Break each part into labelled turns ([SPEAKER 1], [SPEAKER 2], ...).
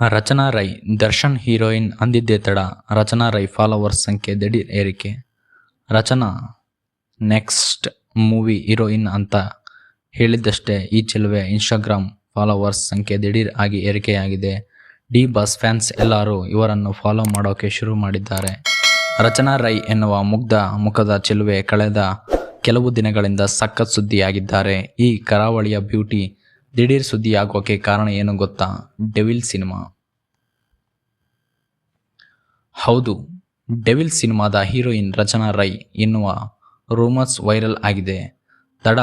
[SPEAKER 1] ರಚನಾ Rai, Darshan heroine ಅಂದಿದ್ದೆ ತಡ, Rachana Rai followers ಸಂಖ್ಯೆ ದಿಢೀರ್ ಏರಿಕೆ. ರಚನಾ, ನೆಕ್ಸ್ಟ್ ಮೂವಿ ಹೀರೋಯಿನ್ ಅಂತ ಹೇಳಿದ್ದಷ್ಟೇ, ಈ ಚೆಲುವೆ ಇನ್ಸ್ಟಾಗ್ರಾಮ್ ಫಾಲೋವರ್ಸ್ ಸಂಖ್ಯೆ ದಿಢೀರ್ ಆಗಿ ಏರಿಕೆಯಾಗಿದೆ. ಡಿ ಬಾಸ್ ಫ್ಯಾನ್ಸ್ ಎಲ್ಲರೂ ಇವರನ್ನು ಫಾಲೋ ಮಾಡೋಕೆ ಶುರು ಮಾಡಿದ್ದಾರೆ. ರಚನಾ ರೈ ಎನ್ನುವ ಮುಗ್ಧ ಮುಖದ ಚೆಲುವೆ ಕಳೆದ ಕೆಲವು ದಿನಗಳಿಂದ ಸಖತ್ ಸುದ್ದಿಯಾಗಿದ್ದಾರೆ. ಈ ಕರಾವಳಿಯ ಬ್ಯೂಟಿ ದಿಢೀರ್ ಸುದ್ದಿ ಆಗೋಕೆ ಕಾರಣ ಏನು ಗೊತ್ತಾ? Devil cinema. ಹೌದು, ಡೆವಿಲ್ ಸಿನಿಮಾದ ಹೀರೋಯಿನ್ ರಚನಾ ರೈ ಎನ್ನುವ ರೂಮರ್ಸ್ ವೈರಲ್ ಆಗಿದೆ. ತಡ,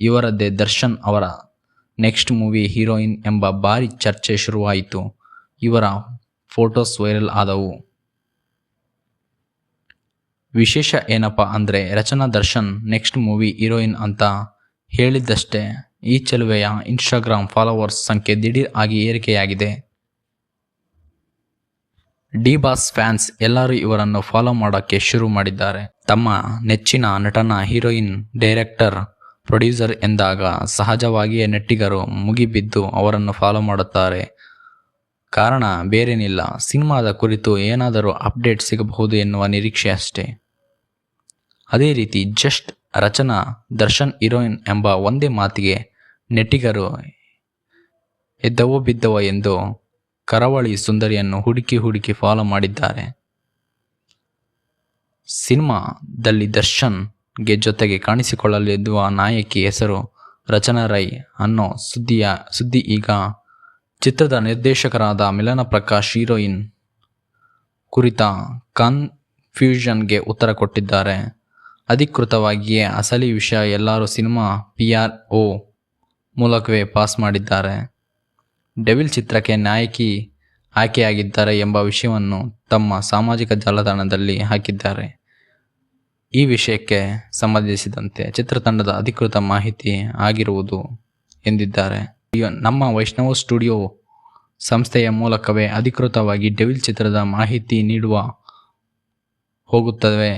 [SPEAKER 1] ಇವರದ್ದೇ ದರ್ಶನ್ ಅವರ ನೆಕ್ಸ್ಟ್ ಮೂವಿ ಹೀರೋಯಿನ್ ಎಂಬ ಭಾರಿ ಚರ್ಚೆ ಶುರುವಾಯಿತು. ಇವರ ಫೋಟೋಸ್ ವೈರಲ್ ಆದವು. ವಿಶೇಷ ಏನಪ್ಪ ಅಂದರೆ Rachana Darshan next movie heroine ಅಂತ ಹೇಳಿದ್ದಷ್ಟೇ. ಈ ಚೆಲುವೆಯ ಇನ್ಸ್ಟಾಗ್ರಾಮ್ ಫಾಲೋವರ್ಸ್ ಸಂಖ್ಯೆ ದಿಢೀರ್ ಆಗಿ ಏರಿಕೆಯಾಗಿದೆ. ಡಿ ಬಾಸ್ ಫ್ಯಾನ್ಸ್ ಎಲ್ಲರೂ ಇವರನ್ನು ಫಾಲೋ ಮಾಡೋಕ್ಕೆ ಶುರು ಮಾಡಿದ್ದಾರೆ. ತಮ್ಮ ನೆಚ್ಚಿನ ನಟನ ಹೀರೋಯಿನ್ ಡೈರೆಕ್ಟರ್ ಪ್ರೊಡ್ಯೂಸರ್ ಎಂದಾಗ ಸಹಜವಾಗಿಯೇ ನೆಟ್ಟಿಗರು ಮುಗಿಬಿದ್ದು ಅವರನ್ನು ಫಾಲೋ ಮಾಡುತ್ತಾರೆ. ಕಾರಣ ಬೇರೇನಿಲ್ಲ, ಸಿನಿಮಾದ ಕುರಿತು ಏನಾದರೂ ಅಪ್ಡೇಟ್ ಸಿಗಬಹುದು ಎನ್ನುವ ನಿರೀಕ್ಷೆ ಅಷ್ಟೇ. ಅದೇ ರೀತಿ ಜಸ್ಟ್ ರಚನಾ, ದರ್ಶನ್ ಹೀರೋಯಿನ್ ಎಂಬ ಒಂದೇ ಮಾತಿಗೆ ನೆಟ್ಟಿಗರು ಎದ್ದವೋ ಬಿದ್ದವೋ ಎಂದು ಕರಾವಳಿ ಸುಂದರಿಯನ್ನು ಹುಡುಕಿ ಹುಡುಕಿ ಫಾಲೋ ಮಾಡಿದ್ದಾರೆ. ಸಿನಿಮಾದಲ್ಲಿ ದರ್ಶನ್ಗೆ ಜೊತೆಗೆ ಕಾಣಿಸಿಕೊಳ್ಳಲಿರುವ ನಾಯಕಿ ಹೆಸರು ರಚನಾ ರೈ ಅನ್ನೋ ಸುದ್ದಿಯ ಸುದ್ದಿ ಈಗ ಚಿತ್ರದ ನಿರ್ದೇಶಕರಾದ ಮಿಲನ ಪ್ರಕಾಶ್ ಹೀರೋಯಿನ್ ಕುರಿತ ಕನ್ಫ್ಯೂಷನ್ಗೆ ಉತ್ತರ ಕೊಟ್ಟಿದ್ದಾರೆ. ಅಧಿಕೃತವಾಗಿಯೇ ಅಸಲಿ ವಿಷಯ ಎಲ್ಲರೂ ಸಿನಿಮಾ ಪಿ ಆರ್ ಒ ಮೂಲಕವೇ ಪಾಸ್ ಮಾಡಿದ್ದಾರೆ. ಡೆವಿಲ್ ಚಿತ್ರಕ್ಕೆ ನಾಯಕಿ ಆಯ್ಕೆಯಾಗಿದ್ದಾರೆ ಎಂಬ ವಿಷಯವನ್ನು ತಮ್ಮ ಸಾಮಾಜಿಕ ಜಾಲತಾಣದಲ್ಲಿ ಹಾಕಿದ್ದಾರೆ. ಈ ವಿಷಯಕ್ಕೆ ಸಂಬಂಧಿಸಿದಂತೆ ಚಿತ್ರತಂಡದ ಅಧಿಕೃತ ಮಾಹಿತಿ ಆಗಿರುವುದು ಎಂದಿದ್ದಾರೆ. ನಮ್ಮ ವೈಷ್ಣವ ಸ್ಟುಡಿಯೋ ಸಂಸ್ಥೆಯ ಮೂಲಕವೇ ಅಧಿಕೃತವಾಗಿ ಡೆವಿಲ್ ಚಿತ್ರದ ಮಾಹಿತಿ ನೀಡುವ ಹೋಗುತ್ತವೆ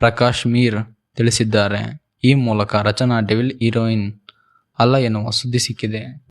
[SPEAKER 1] ಪ್ರಕಾಶ್ ಮೀರ್ ತಿಳಿಸಿದ್ದಾರೆ. ಈ ಮೂಲಕ ರಚನಾ ಡೆವಿಲ್ ಹೀರೋಯಿನ್ ಅಲ್ಲ ಎನ್ನುವ ಸುದ್ದಿ ಸಿಕ್ಕಿದೆ.